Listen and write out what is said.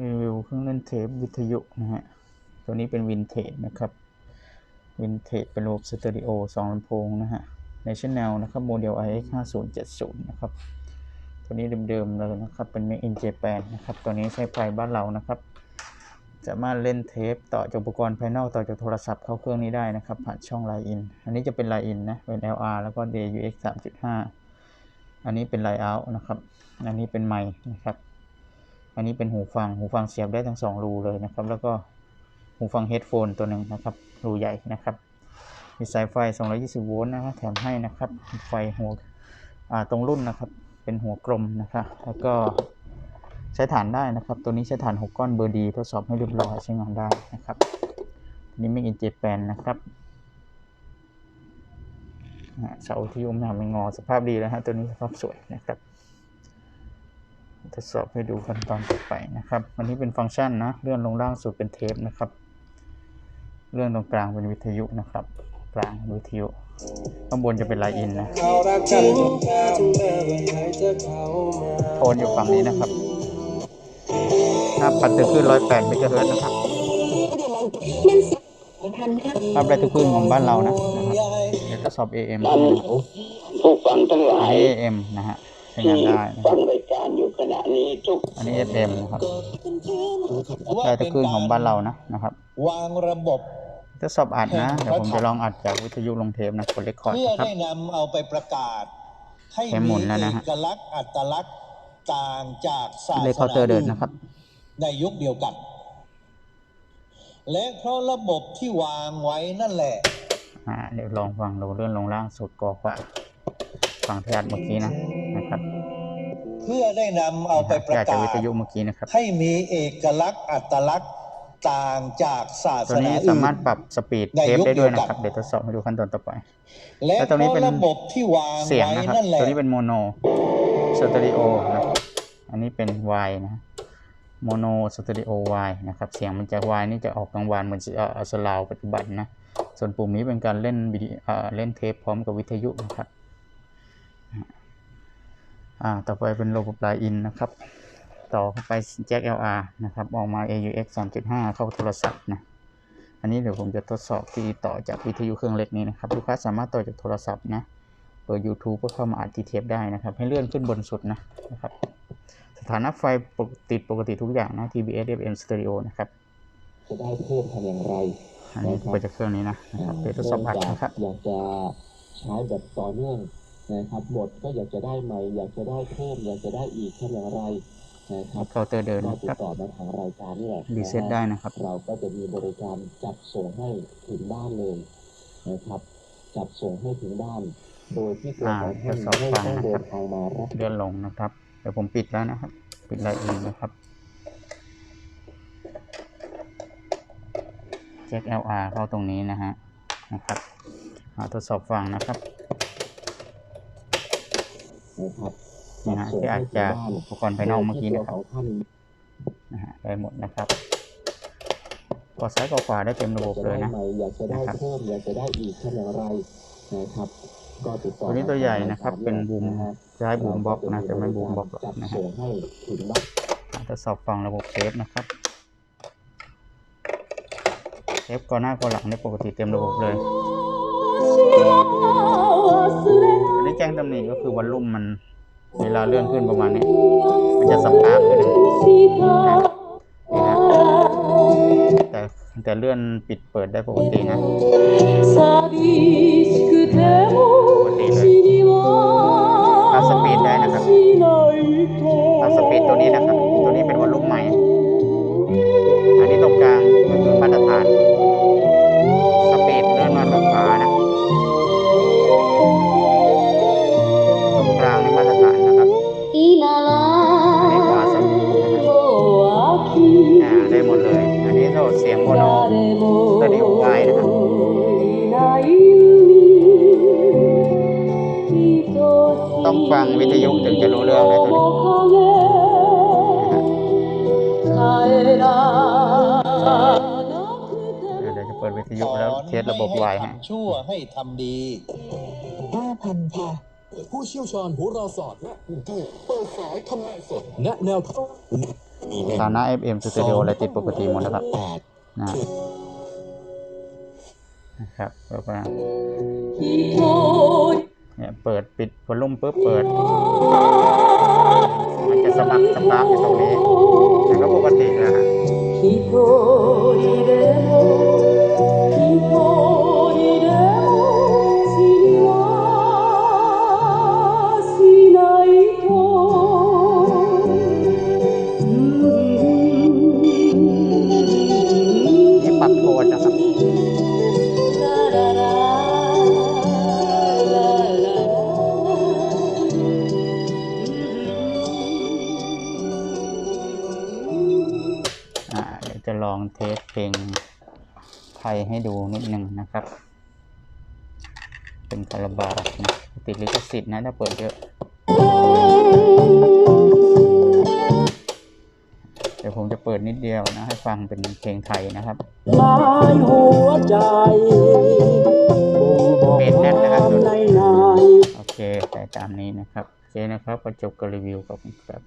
รีวิวเครื่องเล่นเทปวิทยุนะฮะ ตัวนี้เป็นวินเทจนะครับ วินเทจเป็นระบบสเตอริโอสองลำโพงนะฮะในชแนลนะครับโมเดล IX 5070 นะครับ ตัวนี้เดิมๆเลยนะครับ เป็น Make in Japan นะครับ ตัวนี้ใช้ไฟบ้านเรานะครับ สามารถเล่นเทปต่อจากอุปกรณ์ภายนอกต่อจากโทรศัพท์เข้าเครื่องนี้ได้นะครับ ผ่านช่อง Line in อันนี้จะเป็น Line in นนะ เป็น LR แล้วก็ DUX 3.5 อันนี้เป็น Line out นะครับ อันนี้เป็นไมค์นะครับ อันนี้เป็นหูฟัง หูฟังเสียบได้ทั้งสองรูเลยนะครับ แล้วก็หูฟังเฮดโฟนตัวหนึ่งนะครับ รูใหญ่นะครับ มีสายไฟ 220 โวลต์นะครับแถมให้นะครับ ไฟหัวอ่าตรงรุ่นนะครับ เป็นหัวกลมนะครับ แล้วก็ใช้ฐานได้นะครับ ตัวนี้ใช้ฐาน 6 ก้อนเบอร์ดีทดสอบให้เรียบร้อยใช้งานได้นะครับนนี้ไม่อินเจแปนนะครับเสาที่อุ้มหนาไม่งอสภาพดีแล้วฮะตัวนี้สภาพสวยนะครับ ทดสอบให้ดูขั้นตอนต่อไปนะครับ อันนี้เป็นฟังก์ชันนะ เลื่อนลงล่างสุดเป็นเทปนะครับ เลื่อนตรงกลางเป็นวิทยุนะครับ กลางวิทยุ ข้างบนจะเป็นไลน์อินนะเรารักกันจนแท้จนแม้ว่าใครจะเข้ามาโทนอยู่ฝั่งนี้นะครับหน้าปัดจะขึ้น108เมกะเฮิรตซ์นะครับภาพไรทุกพื้นของบ้านเรานะนะครับเดี๋ยวทดสอบ AM ผู้ฟังทั้งหลาอันยนี้ AM นะฮะใช้งานได้นะคฟัรับ ณะนี้ทุกอันนี้ FM นะครับว่าได้ทุเป็กนคลื่นของบ้านกเรานะนะครับวางระบบทดสอบอัดนะเดี๋ยวผมจะลองอัดจากวิทยุลงเทปนะกดเรคคอร์ดเพื่อนะครับ ได้นำเอาไปประกาศ ให้แค่หมุมีนแล้วนะฮะเอกลักษณ์อัตลักษณ์ต่างจากศาสเลคเคาน์เตอนาร์เดินนะครับ ในยุคเดียวกัน และเพราะระบบที่วางไว้นั่นแหละ อ่าเดี๋ยวลองฟังดูเลื่อนลงล่างสุดกอกว่าฟังที่อัดเมื่อกี้นะนะครับ เพื่อได้นำเอาไปประที่อัดจากกาวิศทยุเมื่อกี้นะครับให้มีเอกลักษณ์อัตลักษณ์ต่างจากศาตัวสนานี้อื่นสามารถปรับสปีดในเทปยุคได้ด้วยเดียวกันนะครับ เดี๋ยวทดสอบให้ดูขั้นตอนต่อไป และแล้วตรงนี้เป็นพาะระบบที่วางเสียงไว้นะครับนั่นแหละตัวนี้เป็นโมโนสเตอริโอนะครับอันนี้เป็น Y นะโมโนสเตอริโอ Y นะครับ เสียงมันจะ Y นี่จะออกกลางวันเหมือนเอ่อสลาวปัจจุบันนะ ส่วนปุ่มนี้เป็นการเล่นวิดีเอ่อเล่นเทปพร้อมกับวิทยุนะครับ อ่าต่อไปเป็นระบบไลน์อินนะครับ ต่อเข้าไปแจ็ค LR นะครับ ออกมา AUX 3.5 เข้าโทรศัพท์นะอันนี้เดี๋ยวผมจะทดสอบที่ต่อจากวิทยุเครื่องเล็กนี้นะครับลูกค้าสามารถต่อจากโทรศัพท์นะเปิด YouTube เพื่อเข้ามาอัดที่เทปได้นะครับ ให้เลื่อนขึ้นบนสุดนะนะครับ สถานะไฟปกติดปกติทุกอย่างนะ TBS FM Stereo นะครับจะได้เพิ่มทำอย่างไรอันนี้เปิดจากเครื่องนี้นะนะครับเดี๋ยวทดสอบอัดนะครับอยากจะใช้แบบต่อเนื่อง นะครับหมดก็อยากจะได้ใหม่ อยากจะได้เพิ่ม อยากจะได้อีกทำอย่างไรนะครับเคาน์เตอร์เดินก็นะติคดรับต่อมาทางรายการนี่แหละรีเซ็ตได้นะครับ เราก็จะมีบริการจัดส่งให้ถึงบ้านเลยนะครับ จัดส่งให้ถึงบ้าน โดยที่ตัวอ่าของท่านทดสอบไม่ฟังต้องนะเดิครันบทางมารับเลื่อนลงนะครับเดี๋ยวผมปิดแล้วนะครับ ปิดไลน์อินนะครับแจ็ค LR เข้าตรงนี้นะฮะนะครับอ่าทดสอบฟังนะครับ นะครับนี่ฮะจัดส่งที่อาจจะให้ถึงบ้านอุปกรณ์ภายนอกเมื่อกี้โดยนะที่คตัวรับของท่านนะฮะได้หมดนะครับกดซ้ายกดขวาได้เต็มระบบเลยนะอยากจะได้นะครับเพิ่มอยากจะได้อีกทำอย่างไรนะครับก็ติดต่อตัวนี้ตัวใหญ่นะครับมาทางเป็นบูมะฮะจะให้บูมบล็อกนะจะไม่บูมบล็อกหรอกจัดนะฮะส่งให้ถึงบ้านอ่าทดสอบฟังระบบเทปนะครับเทปก่อนหน้าก่อนหลังได้ปกติเต็มระบบเลย อันนี้แจ้งก็คือวอลลุ่มมันเวลาเลื่อนขึ้นประมาณนี้ มันจะสับอาร์ขึ้นนะนี่นะแต่แต่เลื่อนปิดเปิดได้ปกตินะ ฟังวิทยุถึงจะรู้เรื่องนะตัวนี้เดี๋ยวจะเปิดวิทยุแล้วเทสระบบไวฮะชั่วให้ทำดีห้าพันค่ะผู้เชี่ยวชาญโหราศาสอดและเปิดสายทำนายสดณแนวทางฐานะ FM สตูดิโอะไรติดปกติหมดแล้วครับนะครับแล้วก็ เนี่ยเปิดปิดวอลลุ่มปุ๊บเปิด มันจะสะบักสะบักอยู่ตรงนี้แต่ก็ปกติ องเทสเพลงไทยให้ดูนิดหนึ่งนะครับ เป็นคาราบาวนะติดลิขสิทธิ์นะถ้าเปิดเยอะ เดี๋ยวผมจะเปิดนิดเดียวนะ ให้ฟังเป็นเพลงไทยนะครับหลายหัวใจบ่งบอกเป็นแน่นนะครับความในในโอเคแต่ตามนี้นะครับ โอเคนะครับก็จบกับรีวิวกับครับ